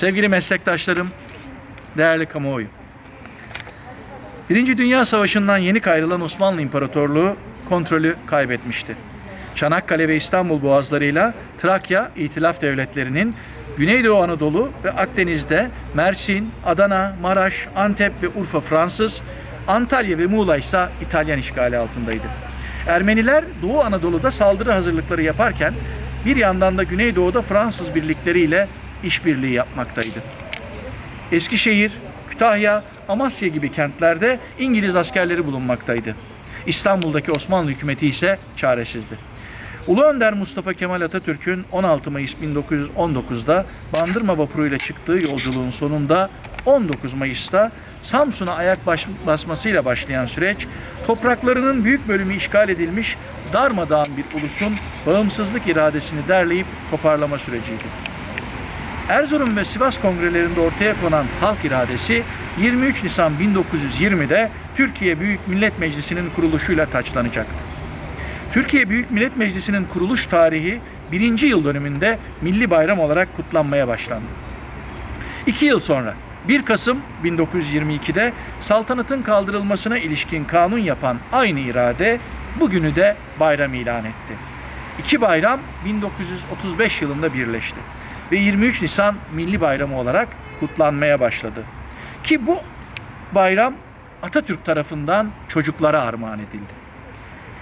Sevgili meslektaşlarım, değerli kamuoyu. Birinci Dünya Savaşı'ndan yeni ayrılan Osmanlı İmparatorluğu kontrolü kaybetmişti. Çanakkale ve İstanbul boğazlarıyla Trakya İtilaf Devletleri'nin Güneydoğu Anadolu ve Akdeniz'de Mersin, Adana, Maraş, Antep ve Urfa Fransız, Antalya ve Muğla ise İtalyan işgali altındaydı. Ermeniler Doğu Anadolu'da saldırı hazırlıkları yaparken bir yandan da Güneydoğu'da Fransız birlikleriyle işbirliği yapmaktaydı. Eskişehir, Kütahya, Amasya gibi kentlerde İngiliz askerleri bulunmaktaydı. İstanbul'daki Osmanlı hükümeti ise çaresizdi. Ulu Önder Mustafa Kemal Atatürk'ün 16 Mayıs 1919'da Bandırma vapuruyla çıktığı yolculuğun sonunda 19 Mayıs'ta Samsun'a ayak baş- basmasıyla başlayan süreç, topraklarının büyük bölümü işgal edilmiş darmadağın bir ulusun bağımsızlık iradesini derleyip toparlama süreciydi. Erzurum ve Sivas kongrelerinde ortaya konan halk iradesi 23 Nisan 1920'de Türkiye Büyük Millet Meclisi'nin kuruluşuyla taçlanacaktı. Türkiye Büyük Millet Meclisi'nin kuruluş tarihi birinci yıl dönümünde milli bayram olarak kutlanmaya başlandı. İki yıl sonra 1 Kasım 1922'de saltanatın kaldırılmasına ilişkin kanun yapan aynı irade bugünü de bayram ilan etti. İki bayram 1935 yılında birleşti ve 23 Nisan Milli Bayramı olarak kutlanmaya başladı. Ki bu bayram Atatürk tarafından çocuklara armağan edildi.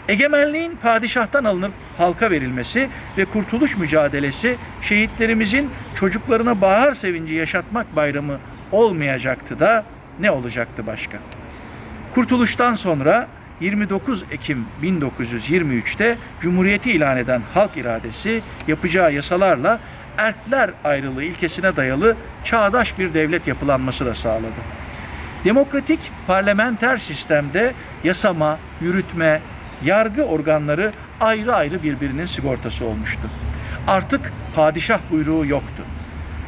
Egemenliğin padişahtan alınıp halka verilmesi ve kurtuluş mücadelesi şehitlerimizin çocuklarına bahar sevinci yaşatmak bayramı olmayacaktı da ne olacaktı başka? Kurtuluştan sonra 29 Ekim 1923'te Cumhuriyeti ilan eden halk iradesi yapacağı yasalarla erkler ayrılığı ilkesine dayalı çağdaş bir devlet yapılanması da sağladı. Demokratik parlamenter sistemde yasama, yürütme, yargı organları ayrı ayrı birbirinin sigortası olmuştu. Artık padişah buyruğu yoktu.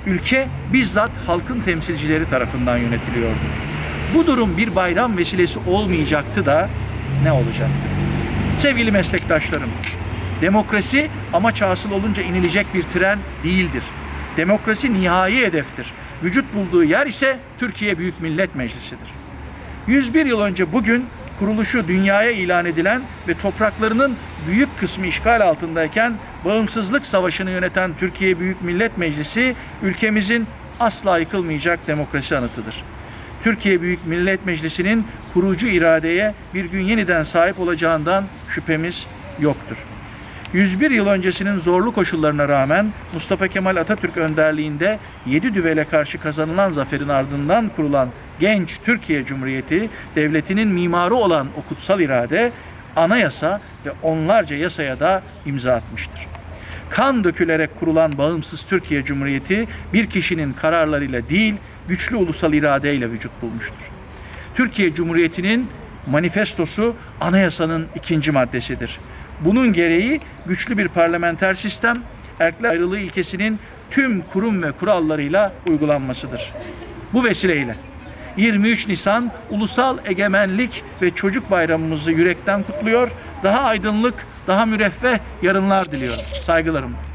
Ülke bizzat halkın temsilcileri tarafından yönetiliyordu. Bu durum bir bayram vesilesi olmayacaktı da ne olacaktı? Sevgili meslektaşlarım, demokrasi amaç hasıl olunca inilecek bir tren değildir. Demokrasi nihai hedeftir. Vücut bulduğu yer ise Türkiye Büyük Millet Meclisi'dir. 101 yıl önce bugün kuruluşu dünyaya ilan edilen ve topraklarının büyük kısmı işgal altındayken bağımsızlık savaşını yöneten Türkiye Büyük Millet Meclisi ülkemizin asla yıkılmayacak demokrasi anıtıdır. Türkiye Büyük Millet Meclisi'nin kurucu iradeye bir gün yeniden sahip olacağından şüphemiz yoktur. 101 yıl öncesinin zorlu koşullarına rağmen Mustafa Kemal Atatürk önderliğinde 7 düvele karşı kazanılan zaferin ardından kurulan genç Türkiye Cumhuriyeti devletinin mimarı olan o kutsal irade anayasa ve onlarca yasaya da imza atmıştır. Kan dökülerek kurulan bağımsız Türkiye Cumhuriyeti bir kişinin kararlarıyla değil güçlü ulusal iradeyle vücut bulmuştur. Türkiye Cumhuriyeti'nin manifestosu anayasanın ikinci maddesidir. Bunun gereği güçlü bir parlamenter sistem, erkler ayrılığı ilkesinin tüm kurum ve kurallarıyla uygulanmasıdır. Bu vesileyle 23 Nisan Ulusal Egemenlik ve Çocuk Bayramımızı yürekten kutluyor. Daha aydınlık, daha müreffeh yarınlar diliyorum. Saygılarım.